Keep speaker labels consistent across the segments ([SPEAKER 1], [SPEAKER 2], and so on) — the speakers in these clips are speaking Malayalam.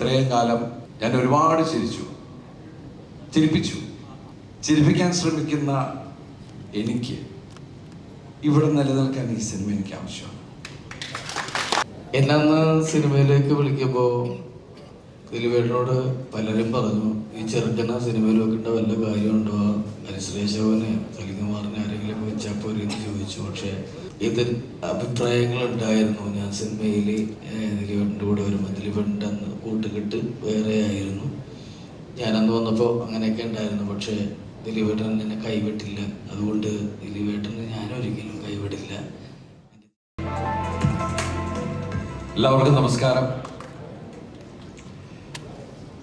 [SPEAKER 1] ഇത്രയും കാലം ഞാൻ ഒരുപാട് ചിരിച്ചു. ചിരിപ്പിച്ചു. ചിരിപ്പിക്കാൻ ശ്രമിക്കുന്ന എനിക്ക് ഇവിടെ നിലനിൽക്കാൻ ഈ സിനിമ എനിക്ക് ആവശ്യമാണ്.
[SPEAKER 2] എന്നന്ന് സിനിമയിലേക്ക് വിളിക്കുമ്പോൾ ദിലീപേട്ടനോട് പലരും പറഞ്ഞു ഈ ചെറുക്കന സിനിമയിൽ വെക്കേണ്ട വല്ല കാര്യമുണ്ടോ? അനുശ്രേഷവനെ സലികുമാറിനെ ആരെങ്കിലും വെച്ചാൽ പോരെ എന്ന് ചോദിച്ചു. പക്ഷേ ഇതിൽ അഭിപ്രായങ്ങൾ ഉണ്ടായിരുന്നു ഞാൻ സിനിമയിൽ ദിലീപേട്ടന്റെ കൂടെ വരുമ്പോൾ ദിലീപേട്ടന്റെ അന്ന് കൂട്ടുകെട്ട് വേറെ ആയിരുന്നു. ഞാനന്ന് വന്നപ്പോൾ അങ്ങനെയൊക്കെ ഉണ്ടായിരുന്നു. പക്ഷേ ദിലീപേട്ടൻ എന്നെ കൈവിട്ടില്ല. അതുകൊണ്ട് ദിലീപേട്ടനെ ഞാനൊരിക്കലും കൈവിടില്ല.
[SPEAKER 1] എല്ലാവർക്കും നമസ്കാരം.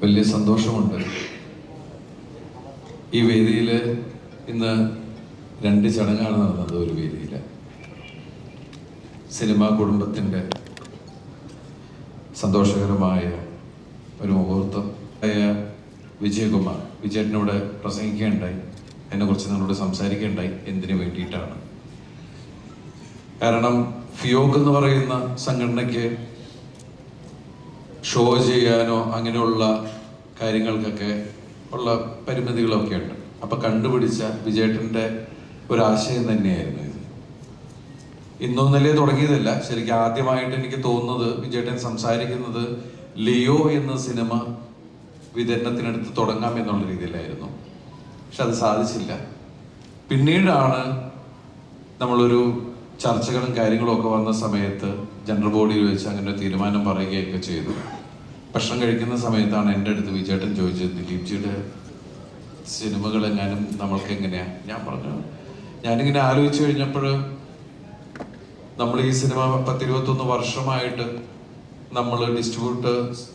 [SPEAKER 1] വലിയ സന്തോഷമുണ്ട്. ഈ വേദിയിൽ ഇന്ന് രണ്ട് ചടങ്ങാണ് നടന്നത് ഒരു വേദിയിൽ സിനിമാ കുടുംബത്തിന്റെ സന്തോഷകരമായ ഒരു മുഹൂർത്തം വിജയകുമാർ വിജയനോട് പ്രസംഗിക്കുകയുണ്ടായി എന്നെക്കുറിച്ച് നിങ്ങളോട് സംസാരിക്കുകയുണ്ടായി എന്തിനു വേണ്ടിയിട്ടാണ്? കാരണം ഫിയോക്ക് എന്ന് പറയുന്ന സംഘടനയ്ക്ക് ഷോ ചെയ്യാനോ അങ്ങനെയുള്ള കാര്യങ്ങൾക്കൊക്കെ ഉള്ള പരിമിതികളൊക്കെ ഉണ്ട് അപ്പം കണ്ടുപിടിച്ച വിജയേട്ടന്റെ ഒരു ആശയം തന്നെയായിരുന്നു ഇത്. ഇന്നൊന്നല്ലേ തുടങ്ങിയതല്ല. ശരിക്കും ആദ്യമായിട്ട് എനിക്ക് തോന്നുന്നത് വിജയേട്ടൻ സംസാരിക്കുന്നത് ലിയോ എന്ന സിനിമ വിതരണത്തിനടുത്ത് തുടങ്ങാം എന്നുള്ള രീതിയിലായിരുന്നു. പക്ഷെ അത് സാധിച്ചില്ല. പിന്നീടാണ് നമ്മളൊരു ചർച്ചകളും കാര്യങ്ങളും ഒക്കെ വന്ന സമയത്ത് ജനറൽ ബോഡിയിൽ വെച്ച് അങ്ങനെ ഒരു തീരുമാനം പറയുകയൊക്കെ ചെയ്തു. ഭക്ഷണം കഴിക്കുന്ന സമയത്താണ് എന്റെ അടുത്ത് വിജയേട്ടൻ ചോദിച്ചത് ദിലീപ്ജിയുടെ സിനിമകൾ എങ്ങാനും നമ്മൾക്ക് എങ്ങനെയാ? ഞാൻ പറഞ്ഞു ഞാനിങ്ങനെ ആലോചിച്ചു കഴിഞ്ഞപ്പോൾ നമ്മൾ ഈ സിനിമ പത്തിരുപത്തൊന്ന് വർഷമായിട്ട് നമ്മൾ ഡിസ്ട്രിബ്യൂട്ടേഴ്സ്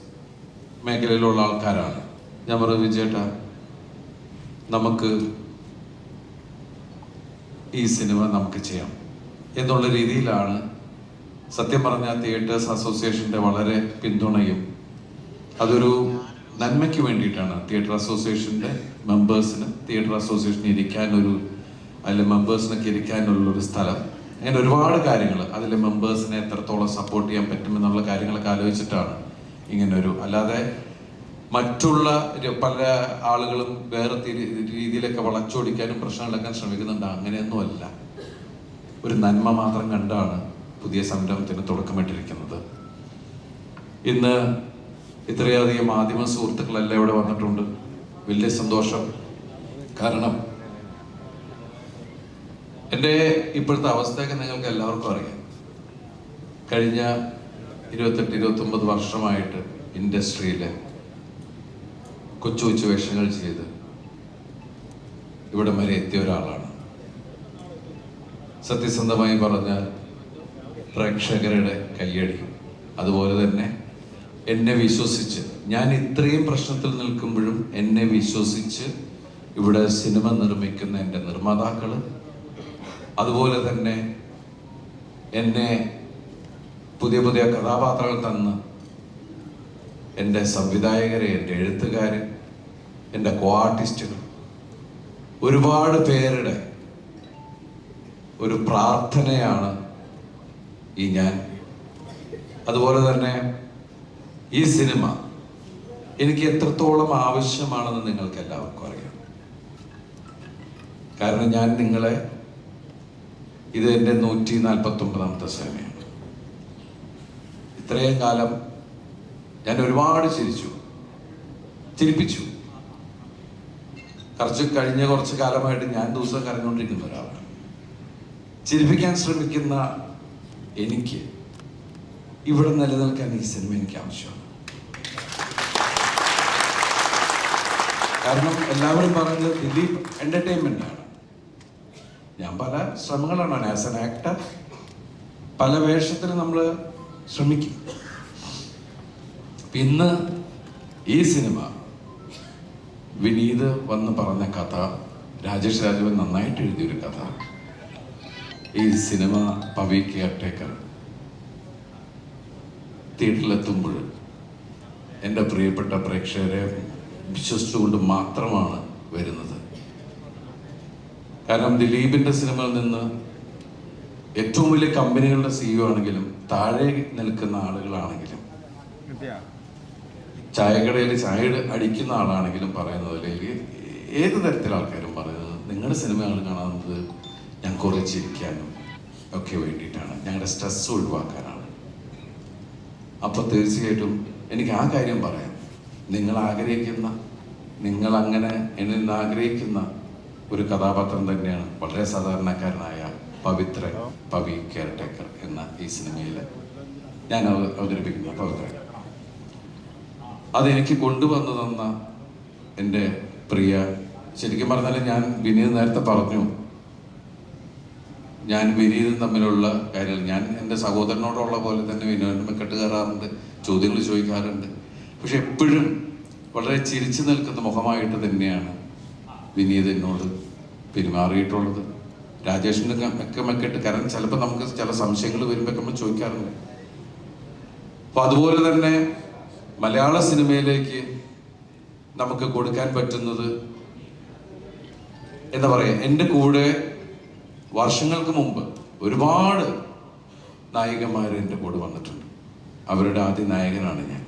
[SPEAKER 1] മേഖലയിലുള്ള ആൾക്കാരാണ്. ഞാൻ പറഞ്ഞു വിജയേട്ട നമുക്ക് ഈ സിനിമ നമുക്ക് ചെയ്യാം എന്നുള്ള രീതിയിലാണ് സത്യം പറഞ്ഞ തിയേറ്റേഴ്സ് അസോസിയേഷന്റെ വളരെ പിന്തുണയും അതൊരു നന്മയ്ക്ക് വേണ്ടിയിട്ടാണ് തിയേറ്റർ അസോസിയേഷന്റെ മെമ്പേഴ്സിന് തിയേറ്റർ അസോസിയേഷൻ ഇരിക്കാൻ അതിലെ മെമ്പേഴ്സിനൊക്കെ ഇരിക്കാനുള്ള ഒരു സ്ഥലം. അങ്ങനെ ഒരുപാട് കാര്യങ്ങൾ അതിലെ മെമ്പേഴ്സിനെ എത്രത്തോളം സപ്പോർട്ട് ചെയ്യാൻ പറ്റുമെന്നുള്ള കാര്യങ്ങളൊക്കെ ആലോചിച്ചിട്ടാണ് ഇങ്ങനെ ഒരു അല്ലാതെ മറ്റുള്ള പല ആളുകളും വേറെ രീതിയിലൊക്കെ വളച്ചൊടിക്കാനും പ്രശ്നങ്ങളൊക്കെ ശ്രമിക്കുന്നുണ്ട്. അങ്ങനെയൊന്നുമല്ല. ഒരു നന്മ മാത്രം കണ്ടാണ് പുതിയ സംരംഭത്തിന് തുടക്കമിട്ടിരിക്കുന്നത്. ഇന്ന് ഇത്രയധികം മാധ്യമ സുഹൃത്തുക്കളെല്ലാം ഇവിടെ വന്നിട്ടുണ്ട്. വലിയ സന്തോഷം. കാരണം എന്റെ ഇപ്പോഴത്തെ അവസ്ഥയൊക്കെ നിങ്ങൾക്ക് എല്ലാവർക്കും അറിയാം. കഴിഞ്ഞ ഇരുപത്തെട്ട് ഇരുപത്തൊമ്പത് വർഷമായിട്ട് ഇൻഡസ്ട്രിയിൽ കൊച്ചു കൊച്ചു വേഷങ്ങൾ ചെയ്ത് ഇവിടം വരെ എത്തിയ ഒരാളാണ്. സത്യസന്ധമായി പറഞ്ഞാൽ പ്രേക്ഷകരുടെ കയ്യടി. അതുപോലെ തന്നെ എന്നെ വിശ്വസിച്ച് ഞാൻ ഇത്രയും പ്രശ്നത്തിൽ നിൽക്കുമ്പോഴും എന്നെ വിശ്വസിച്ച് ഇവിടെ സിനിമ നിർമ്മിക്കുന്ന എന്റെ നിർമ്മാതാക്കൾ അതുപോലെ തന്നെ എന്നെ പുതിയ പുതിയ കഥാപാത്രങ്ങൾ തന്ന് എന്റെ സംവിധായകരെ എന്റെ എഴുത്തുകാർ എന്റെ കോ ആർട്ടിസ്റ്റുകൾ ഒരുപാട് പേരുടെ ഒരു പ്രാർത്ഥനയാണ് ഈ ഞാൻ. അതുപോലെ തന്നെ ഈ സിനിമ എനിക്ക് എത്രത്തോളം ആവശ്യമാണെന്ന് നിങ്ങൾക്ക് എല്ലാവർക്കും അറിയാം. കാരണം ഞാൻ നിങ്ങളെ ഇത് എന്റെ നൂറ്റി നാൽപ്പത്തി ഒമ്പതാമത്തെ സിനിമയാണ് ഇത്രയും കാലം ഞാൻ ഒരുപാട് ചിരിച്ചു. ചിരിപ്പിച്ചു. കുറച്ച് കഴിഞ്ഞ കുറച്ച് കാലമായിട്ട് ഞാൻ ദിവസം കരഞ്ഞുകൊണ്ടിരിക്കുന്ന ഒരാളാണ്. ചിരിപ്പിക്കാൻ ശ്രമിക്കുന്ന എനിക്ക് ഇവിടെ നിലനിൽക്കാൻ ഈ സിനിമ എനിക്ക് ആവശ്യമാണ്. കാരണം എല്ലാവരും പറയുന്നത് ദിലീപ് എന്റർടൈൻമെന്റ് ആണ്. ഞാൻ പല ശ്രമങ്ങളാണ് ആസ് എൻ ആക്ടർ പല വേഷത്തിന് നമ്മൾ ശ്രമിക്കും. ഇന്ന് ഈ സിനിമ വിനീത് വന്ന് പറഞ്ഞ കഥ രാജേഷ് രാജവൻ നന്നായിട്ട് എഴുതിയൊരു കഥ. ഈ സിനിമ പവി കെയർടേക്കർ തിയേറ്ററിലെത്തുമ്പോൾ എന്റെ പ്രിയപ്പെട്ട പ്രേക്ഷകരെ വിശ്വസിച്ചുകൊണ്ട് മാത്രമാണ് വരുന്നത്. കാരണം ദിലീപിന്റെ സിനിമയിൽ നിന്ന് ഏറ്റവും വലിയ കമ്പനികളുടെ സിഇഒ ആണെങ്കിലും താഴെ നിൽക്കുന്ന ആളുകളാണെങ്കിലും ചായക്കടയിൽ ചായ അടിക്കുന്ന ആളാണെങ്കിലും പറയുന്നത് അല്ലെങ്കിൽ ഏത് തരത്തിലെ ആൾക്കാരും പറയുന്നത്? നിങ്ങളുടെ സിനിമകൾ കാണുന്നത് ഞാൻ കുറേ ചിരിക്കാനും ഒക്കെ വേണ്ടിയിട്ടാണ്. ഞങ്ങളുടെ സ്ട്രെസ് ഒഴിവാക്കാനാണ്. അപ്പോൾ തീർച്ചയായിട്ടും എനിക്ക് ആ കാര്യം പറയാം. നിങ്ങൾ ആഗ്രഹിക്കുന്ന നിങ്ങൾ അങ്ങനെ എന്നെ നിന്ന് ആഗ്രഹിക്കുന്ന ഒരു കഥാപാത്രം തന്നെയാണ്. വളരെ സാധാരണക്കാരനായ പവിത്രൻ പവി കെയർടേക്കർ എന്ന ഈ സിനിമയിൽ ഞാൻ അവ- അവതരിപ്പിക്കുന്ന പവിത്രൻ അതെനിക്ക് കൊണ്ടുവന്നു തന്ന എന്റെ പ്രിയ ശരിക്കും പറഞ്ഞാൽ ഞാൻ വിനീത് നേരത്തെ പറഞ്ഞു ഞാൻ വിനീതും തമ്മിലുള്ള കാര്യങ്ങൾ. ഞാൻ എന്റെ സഹോദരനോടുള്ള പോലെ തന്നെ വിനോദം കെട്ട് കയറാറുണ്ട് ചോദ്യങ്ങൾ ചോദിക്കാറുണ്ട്. പക്ഷെ എപ്പോഴും വളരെ ചിരിച്ചു നിൽക്കുന്ന മുഖമായിട്ട് തന്നെയാണ് വിനീത് എന്നോട് പെരുമാറിയിട്ടുള്ളത്? രാജേഷിന്റെ ഒക്കെ മെക്കെട്ട് കാരണം ചിലപ്പോൾ നമുക്ക് ചില സംശയങ്ങൾ വരുമ്പോൾ നമ്മൾ ചോദിക്കാറുണ്ട്. അപ്പൊ അതുപോലെ തന്നെ മലയാള സിനിമയിലേക്ക് നമുക്ക് കൊടുക്കാൻ പറ്റുന്നത് എന്താ പറയാ എന്റെ കൂടെ വർഷങ്ങൾക്ക് മുമ്പ് ഒരുപാട് നായികമാർ എന്റെ കൂടെ വന്നിട്ടുണ്ട്. അവരുടെ ആദ്യ നായകനാണ് ഞാൻ.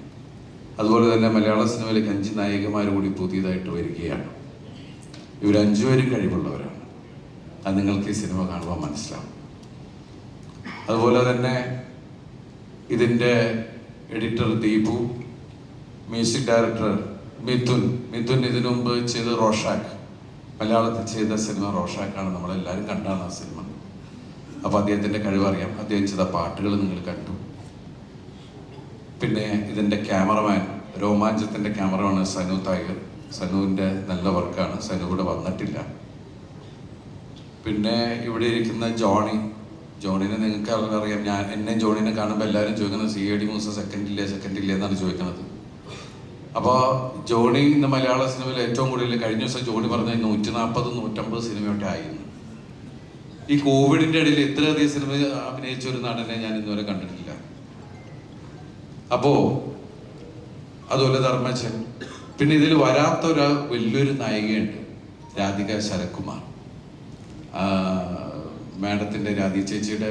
[SPEAKER 1] അതുപോലെ തന്നെ മലയാള സിനിമയിലേക്ക് അഞ്ച് നായികമാർ കൂടി പുതിയതായിട്ട് വരികയാണ്. ഇവർ അഞ്ചുപേരും കഴിവുള്ളവരാണ്. അത് നിങ്ങൾക്ക് ഈ സിനിമ കാണുമ്പോൾ മനസ്സിലാവും. അതുപോലെ തന്നെ ഇതിന്റെ editor Deepu music director Mithun. Mithun ഇതിനു മുമ്പ് ചെയ്ത റോഷാക്ക് മലയാളത്തിൽ ചെയ്ത സിനിമ റോഷാക്കാണ് നമ്മളെല്ലാവരും കണ്ടാണ് ആ സിനിമ. അപ്പോൾ അദ്ദേഹത്തിന്റെ കഴിവറിയാം. അദ്ദേഹം ചെയ്ത പാട്ടുകൾ നിങ്ങൾ കണ്ടു. പിന്നെ ഇതിന്റെ ക്യാമറമാൻ രോമാഞ്ചത്തിന്റെ ക്യാമറമാണ് സനു തായർ. സനുവിന്റെ നല്ല വർക്കാണ്. സനു കൂടെ വന്നിട്ടില്ല. പിന്നെ ഇവിടെ ഇരിക്കുന്ന ജോണി. ജോണിനെ നിങ്ങൾക്ക് അറിയാം. ഞാൻ എന്നെ ജോണിനെ കാണുമ്പോൾ എല്ലാവരും ചോദിക്കുന്നത് C A D Moosa second ഇല്ലേ സെക്കൻഡ് ഇല്ലേ എന്നാണ് ചോദിക്കുന്നത്. അപ്പോൾ ജോണി ഇന്ന് മലയാള സിനിമയിൽ ഏറ്റവും കൂടുതൽ കഴിഞ്ഞ ദിവസം ജോണി പറഞ്ഞ നൂറ്റി നാൽപ്പത് നൂറ്റമ്പത് സിനിമയൊക്കെ ആയിരുന്നു. ഈ കോവിഡിന്റെ ഇടയിൽ ഇത്രയധികം സിനിമ അഭിനയിച്ച ഒരു നടനെ ഞാൻ ഇന്നുവരെ കണ്ടിട്ടില്ല. അപ്പോ അതുപോലെ ധർമ്മജൻ പിന്നെ ഇതിൽ വരാത്ത ഒരു വലിയൊരു നായികയുണ്ട് രാധിക ശരത്കുമാർ. മാഡത്തിന്റെ രാധി ചേച്ചിയുടെ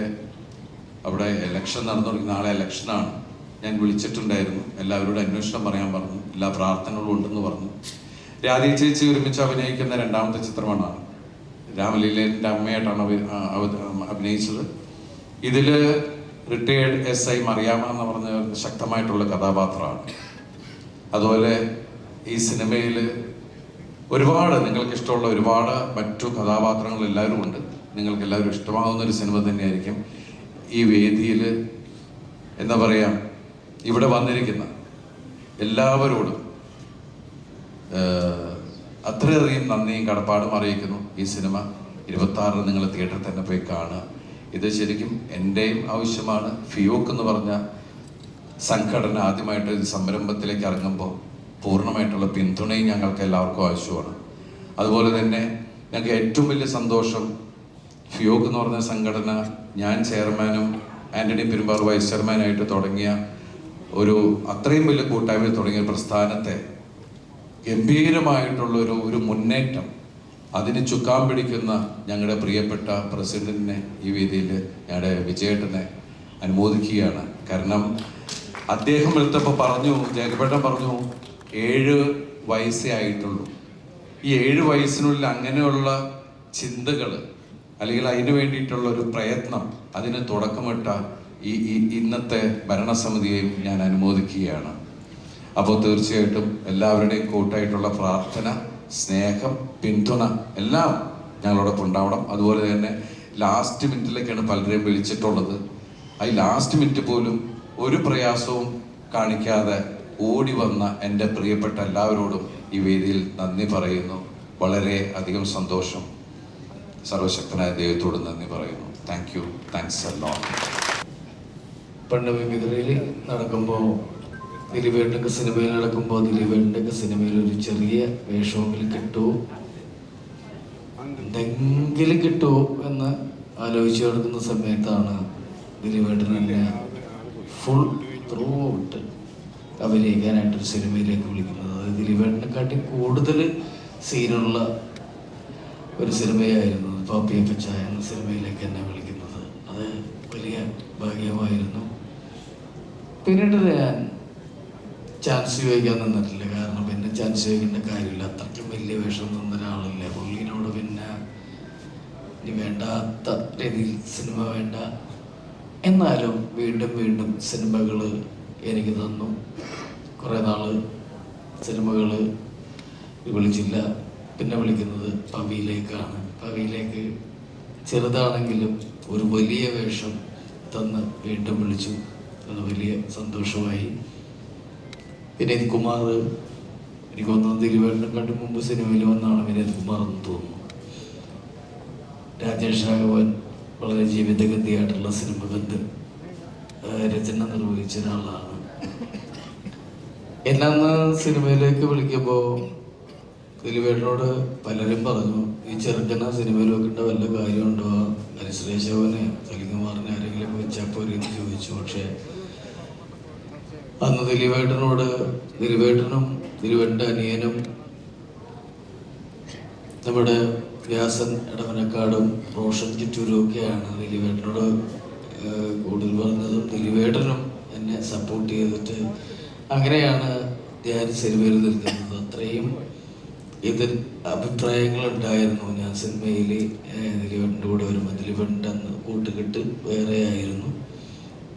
[SPEAKER 1] അവിടെ എലക്ഷൻ നടന്നു തുടങ്ങി നാളെ എലക്ഷനാണ് ഞാൻ വിളിച്ചിട്ടുണ്ടായിരുന്നു എല്ലാവരോടും അന്വേഷണം പറയാൻ പറഞ്ഞു എല്ലാ പ്രാർത്ഥനകളും ഉണ്ടെന്ന് പറഞ്ഞു. രാധി ചേച്ചി ഒരുമിച്ച് അഭിനയിക്കുന്ന രണ്ടാമത്തെ ചിത്രമാണ് രാമലീലേന്റെ അമ്മയായിട്ടാണ് അഭിനയിച്ചത്. ഇതിൽ റിട്ടയേർഡ് എസ് ഐ മറിയാമ എന്ന് പറഞ്ഞ ശക്തമായിട്ടുള്ള കഥാപാത്രമാണ്. അതുപോലെ ഈ സിനിമയിൽ ഒരുപാട് നിങ്ങൾക്ക് ഇഷ്ടമുള്ള ഒരുപാട് മറ്റു കഥാപാത്രങ്ങൾ എല്ലാവരും ഉണ്ട്. നിങ്ങൾക്ക് എല്ലാവരും ഇഷ്ടമാകുന്ന ഒരു സിനിമ തന്നെയായിരിക്കും ഈ വേദിയിൽ എന്താ പറയുക ഇവിടെ വന്നിരിക്കുന്ന എല്ലാവരോടും അത്രയധികം നന്ദിയും കടപ്പാടും അറിയിക്കുന്നു ഈ സിനിമ. ഇരുപത്തി ആറിന് നിങ്ങൾ തിയേറ്ററിൽ തന്നെ പോയി കാണുക. ഇത് ശരിക്കും എന്റെയും ആവശ്യമാണ്. ഫിയോക്ക് എന്ന് പറഞ്ഞ സംഘടന ആദ്യമായിട്ട് സംരംഭത്തിലേക്ക് ഇറങ്ങുമ്പോൾ പൂർണമായിട്ടുള്ള പിന്തുണയും ഞങ്ങൾക്ക് എല്ലാവർക്കും ആവശ്യമാണ്. അതുപോലെ തന്നെ ഞങ്ങൾക്ക് ഏറ്റവും വലിയ സന്തോഷം ഫിയോഗ് എന്ന് പറഞ്ഞ സംഘടന ഞാൻ ചെയർമാനും ആന്റണി പെരുമ്പാർ വൈസ് ചെയർമാനായിട്ട് തുടങ്ങിയ ഒരു അത്രയും വലിയ കൂട്ടായ്മയിൽ തുടങ്ങിയ പ്രസ്ഥാനത്തെ ഗംഭീരമായിട്ടുള്ള ഒരു ഒരു മുന്നേറ്റം. അതിന് ചുക്കാൻ പിടിക്കുന്ന ഞങ്ങളുടെ പ്രിയപ്പെട്ട പ്രസിഡന്റിനെ ഈ വേദിയിൽ ഞങ്ങളുടെ വിജയേട്ടനെ അനുമോദിക്കുകയാണ്. കാരണം അദ്ദേഹം എടുത്തപ്പോൾ പറഞ്ഞു ജേക്കബേട്ടൻ പറഞ്ഞു ഏഴ് വയസ്സേ ആയിട്ടുള്ളൂ. ഈ ഏഴ് വയസ്സിനുള്ളിൽ അങ്ങനെയുള്ള ചിന്തകൾ അല്ലെങ്കിൽ അതിന് വേണ്ടിയിട്ടുള്ള ഒരു പ്രയത്നം അതിന് തുടക്കമിട്ട ഈ ഈ ഇന്നത്തെ ഭരണസമിതിയെയും ഞാൻ അനുമോദിക്കുകയാണ്. അപ്പോൾ തീർച്ചയായിട്ടും എല്ലാവരുടെയും കൂട്ടായിട്ടുള്ള പ്രാർത്ഥന സ്നേഹം പിന്തുണ എല്ലാം ഞങ്ങളോടൊപ്പം ഉണ്ടാവണം. അതുപോലെ തന്നെ ലാസ്റ്റ് മിനിറ്റിലേക്കാണ് പലരെയും വിളിച്ചിട്ടുള്ളത്. ആ ലാസ്റ്റ് മിനിറ്റ് പോലും ഒരു പ്രയാസവും കാണിക്കാതെ ഓടി വന്ന എന്റെ പ്രിയപ്പെട്ട എല്ലാവരോടും ഈ വേദിയിൽ നന്ദി പറയുന്നു. വളരെ അധികം സന്തോഷം. സർവശക്തനായ ദൈവത്തോട് നന്ദി പറയുന്നു. താങ്ക് യു താങ്ക്സ് ലോട്ട്
[SPEAKER 2] പണ്ട് വിമിതറയിൽ നടക്കുമ്പോൾ ദിലീപേട്ടന്റെ സിനിമയിൽ നടക്കുമ്പോൾ ദിലീപേട്ടന്റെ സിനിമയിൽ ഒരു ചെറിയ വേഷമെങ്കിലും കിട്ടുമോ എന്തെങ്കിലും കിട്ടുമോ എന്ന് ആലോചിച്ച് കിടക്കുന്ന സമയത്താണ് ദിലീപേട്ടൻ ഫുൾ ത്രൂ ഔട്ട് അഭിനയിക്കാനായിട്ടൊരു സിനിമയിലേക്ക് വിളിക്കുന്നത്. അത് ദിലീപേട്ടനെക്കാട്ടി കൂടുതൽ സീനുള്ള ഒരു സിനിമയായിരുന്നു പാപ്പിയൊക്കെ പച്ചായ എന്ന സിനിമയിലേക്ക് എന്നെ വിളിക്കുന്നത്. അത് വലിയ ഭാഗ്യമായിരുന്നു. പിന്നീട് ഞാൻ ചാൻസ് ചോദിക്കാൻ നിന്നിട്ടില്ല. കാരണം പിന്നെ ചാൻസ് ചോദിക്കേണ്ട കാര്യമില്ല. അത്രയ്ക്കും വലിയ വേഷം നിന്ന ഒരാളല്ലേ. പുള്ളിനോട് പിന്നെ ഇനി വേണ്ടാത്ത രീതിയിൽ സിനിമ വേണ്ട. എന്നാലും വീണ്ടും വീണ്ടും സിനിമകൾ എനിക്ക് തന്നു. കുറേ നാൾ സിനിമകൾ വിളിച്ചില്ല. പിന്നെ വിളിക്കുന്നത് പവിയിലേക്കാണ്. പവിയിലേക്ക് ചെറുതാണെങ്കിലും ഒരു വലിയ വേഷം തന്ന് വീണ്ടും വിളിച്ചു. അത് വലിയ സന്തോഷമായി. പിന്നെ ഇത് കുമാർ എനിക്ക് ഒന്നാം കണ്ടു മുമ്പ് സിനിമയിൽ വന്നാണ് വിനീത് കുമാർ എന്ന് തോന്നുന്നു. രാജേഷ് രാഘവൻ വളരെ ജീവിതഗതിയായിട്ടുള്ള സിനിമകത്ത് രചന നിർവഹിച്ച ഒരാളാണ്. എന്നെ അന്ന് സിനിമയിലേക്ക് വിളിക്കുമ്പോൾ ദിലീപേട്ടനോട് പലരും പറഞ്ഞു ഈ ചെറുക്കന സിനിമയിൽ വെക്കേണ്ട വല്ല കാര്യമുണ്ടോ അനുശ്രേശവനെ സലികുമാറിനെ ആരെങ്കിലും വെച്ചാൽ പോരെ എന്ന് ചോദിച്ചു. പക്ഷേ അന്ന് ദിലീപേട്ടനോട് ദിലീപേട്ടനും ദിലീപേട്ടന്റെ അനിയനും നമ്മുടെ വ്യാസൻ ഇടവനക്കാടും റോഷൻ ചിറ്റൂരും ഒക്കെയാണ് ദിലീപേട്ടനോട് കൂടുതൽ പറഞ്ഞതും ദിലീപേട്ടനും എന്നെ സപ്പോർട്ട് ചെയ്തിട്ട് അങ്ങനെയാണ് ഞാൻ സിനിമയിൽ നിൽക്കുന്നത്. അത്രയും ഇതിൽ അഭിപ്രായങ്ങൾ ഉണ്ടായിരുന്നു. ഞാൻ സിനിമയിൽ ദിലീപേട്ടന്റെ കൂടെ വരുമ്പോൾ നിലവണ്ട് അന്ന് കൂട്ടുകെട്ട് വേറെ ആയിരുന്നു.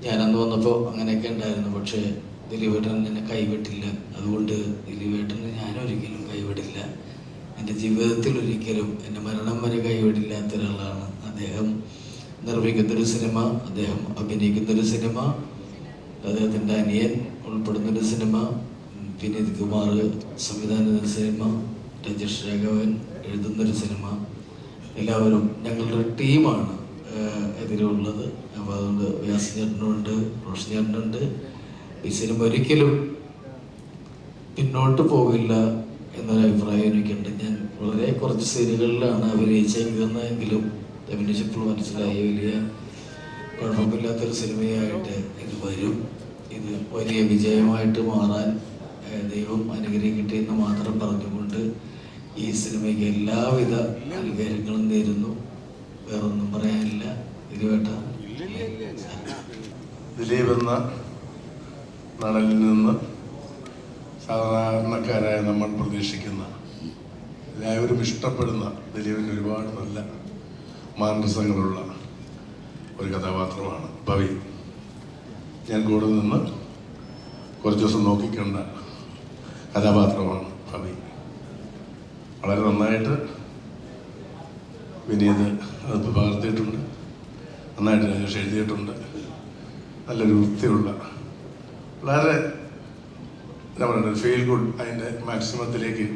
[SPEAKER 2] ഞാനന്ന് വന്നപ്പോൾ അങ്ങനെയൊക്കെ ഉണ്ടായിരുന്നു. പക്ഷേ ദിലീപേട്ടൻ എന്നെ കൈവിട്ടില്ല. അതുകൊണ്ട് ദിലീപേട്ടനെ ഞാനൊരിക്കലും കൈവിടില്ല. എന്റെ ജീവിതത്തിൽ ഒരിക്കലും എന്റെ മരണം വരെ കൈവിടില്ലാത്ത ഒരാളാണ് അദ്ദേഹം. നിർമ്മിക്കുന്നൊരു സിനിമ അദ്ദേഹം അഭിനയിക്കുന്നൊരു സിനിമ അദ്ദേഹത്തിന്റെ അനിയൻ ഉൾപ്പെടുന്നൊരു സിനിമ വിനീത് കുമാർ സംവിധാനം ചെയ്ത സിനിമ രജേഷ് രാഘവൻ എഴുതുന്നൊരു സിനിമ. എല്ലാവരും ഞങ്ങളുടെ ടീമാണ് എതിരുള്ളത്. അപ്പോൾ അതുകൊണ്ട് വ്യാസ് ചേട്ടനുണ്ട് റോഷൻ ചേട്ടനുണ്ട്. ഈ സിനിമ ഒരിക്കലും പിന്നോട്ട് പോകില്ല എന്നൊരു അഭിപ്രായം എനിക്കുണ്ട്. ഞാൻ വളരെ കുറച്ച് സീനുകളിലാണ് അഭിനയിച്ചേക്കുന്നതെങ്കിലും അഭിനയിച്ചപ്പോൾ മനസ്സിലായി വലിയ കുഴപ്പമില്ലാത്തൊരു സിനിമയായിട്ട് ഇത് വരും. ഇത് വലിയ വിജയമായിട്ട് മാറാൻ ദൈവം അനുഗ്രഹിക്കട്ടെ എന്ന് മാത്രം പറഞ്ഞുകൊണ്ട് ഈ സിനിമയ്ക്ക് എല്ലാവിധ അനുഗ്രഹങ്ങളും നേരുന്നു. വേറൊന്നും പറയാനില്ല. ഇരുവേട്ട
[SPEAKER 3] ദിലീപ് എന്ന നടനിൽ നിന്ന് സാധാരണക്കാരായ നമ്മൾ പ്രതീക്ഷിക്കുന്ന എല്ലാവരും ഇഷ്ടപ്പെടുന്ന ദിലീപിന് ഒരുപാട് നല്ല മാനസങ്ങളുള്ള ഒരു കഥാപാത്രമാണ് ഭവി. ഞാൻ കൂടെ നിന്ന് കുറച്ച് ദിവസം നോക്കിക്കണ്ട കഥാപാത്രമാണ് ഭവി. വളരെ നന്നായിട്ട് വിനീത് അത് പകർത്തിയിട്ടുണ്ട് നന്നായിട്ട് രാജേഷ് എഴുതിയിട്ടുണ്ട്. നല്ലൊരു വൃത്തിയുള്ള വളരെ എന്താ പറയുക ഫീൽ ഗുഡ് അതിന്റെ മാക്സിമത്തിലേക്ക്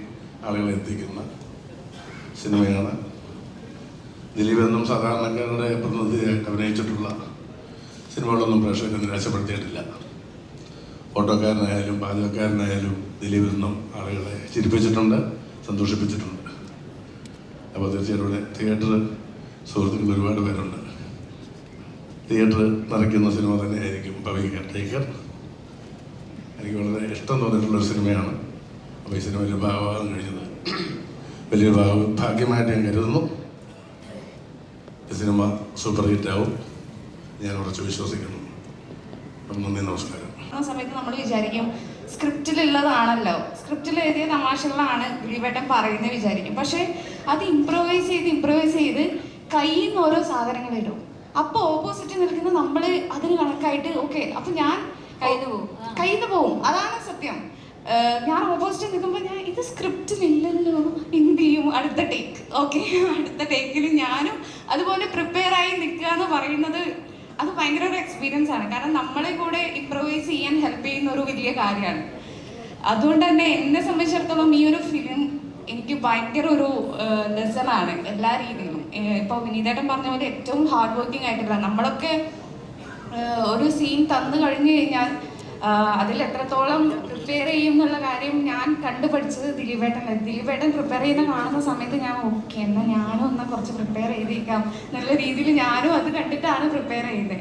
[SPEAKER 3] ആളുകളെ എത്തിക്കുന്ന സിനിമയാണ് ദിലീപ് എന്നും സാധാരണക്കാരുടെ പ്രതിനിധിയായിട്ട് അഭിനയിച്ചിട്ടുള്ള സിനിമകളൊന്നും പ്രേക്ഷകരെ നിരാശപ്പെടുത്തിയിട്ടില്ല. ഓട്ടോക്കാരനായാലും പാചകക്കാരനായാലും ദിലീപ് എന്നും ആളുകളെ ചിരിപ്പിച്ചിട്ടുണ്ട് സന്തോഷിപ്പിച്ചിട്ടുണ്ട്. അപ്പോൾ തീർച്ചയായിട്ടും ഇവിടെ തിയേറ്റർ സുഹൃത്തുക്കൾ ഒരുപാട് പേരുണ്ട്. തിയേറ്റർ നിറയ്ക്കുന്ന സിനിമ തന്നെയായിരിക്കും പവി കെയർടേക്കർ. എനിക്ക് വളരെ ഇഷ്ടം തോന്നിയിട്ടുള്ളൊരു സിനിമയാണ്. അപ്പോൾ ഈ സിനിമയിൽ ഭാഗമാകാൻ കഴിഞ്ഞത്. വലിയൊരു ഭാഗ ഭാഗ്യമായിട്ട് ഞാൻ കരുതുന്നു. സിനിമ സൂപ്പർ ഹിറ്റ് ആവും ഞാൻ ഉറച്ചു വിശ്വസിക്കുന്നു. നന്ദി നമസ്കാരം.
[SPEAKER 4] ആ സമയത്ത് നമ്മൾ വിചാരിക്കും സ്ക്രിപ്റ്റിലുള്ളതാണല്ലോ. സ്ക്രിപ്റ്റിൽ എഴുതിയ തമാശകളാണ് ദിലീപേട്ടൻ പറയുന്നത് വിചാരിക്കും. പക്ഷെ അത് ഇമ്പ്രൂവൈസ് ചെയ്ത് ഇമ്പ്രൂവൈസ് ചെയ്ത് കയ്യിൽ നിന്ന് ഓരോ സാധനങ്ങൾ ഇടും. അപ്പോൾ ഓപ്പോസിറ്റ് നിൽക്കുന്ന നമ്മൾ അതിന് കണക്കായിട്ട് ഓക്കെ അപ്പൊ ഞാൻ
[SPEAKER 5] കയ്യിൽ പോവും. പോകും
[SPEAKER 4] കയ്യിൽ നിന്ന് പോവും. അതാണ് സത്യം. ഞാൻ ഓപ്പോസിറ്റ് നിൽക്കുമ്പോൾ ഞാൻ ഇത് സ്ക്രിപ്റ്റിലില്ലല്ലോ എന്ത് ചെയ്യും? അടുത്ത ടേക്ക് ഓക്കെ അടുത്ത ടേക്കിൽ ഞാനും അതുപോലെ പ്രിപ്പയർ ആയി നിൽക്കുക എന്ന് പറയുന്നത് അത് ഭയങ്കര ഒരു എക്സ്പീരിയൻസ് ആണ്. കാരണം നമ്മളെ കൂടെ ഇംപ്രവൈസ് ചെയ്യാൻ ഹെൽപ്പ് ചെയ്യുന്ന ഒരു വലിയ കാര്യമാണ്. അതുകൊണ്ട് തന്നെ എന്നെ സംബന്ധിച്ചിടത്തോളം ഈ ഒരു ഫിലിം എനിക്ക് ഭയങ്കര ഒരു ലെസണാണ് എല്ലാ രീതിയിലും. ഇപ്പൊ വിനീതേട്ടൻ പറഞ്ഞ പോലെ ഏറ്റവും ഹാർഡ് വർക്കിംഗ് ആയിട്ടുള്ള നമ്മളൊക്കെ ഒരു സീൻ തന്നു കഴിഞ്ഞു കഴിഞ്ഞാൽ അതിൽ എത്രത്തോളം പ്രിപ്പയർ ചെയ്യും എന്നുള്ള കാര്യം ഞാൻ കണ്ടുപഠിച്ചത് ദിലീപേട്ടൻ ദിലീപേട്ടൻ പ്രിപ്പയർ ചെയ്യുന്ന കാണുന്ന സമയത്ത് ഞാൻ ഓക്കെ എന്നാൽ ഞാനും ഒന്ന് കുറച്ച് പ്രിപ്പയർ ചെയ്തേക്കാം. എന്നുള്ള രീതിയിൽ ഞാനും അത് കണ്ടിട്ടാണ് പ്രിപ്പയർ ചെയ്തത്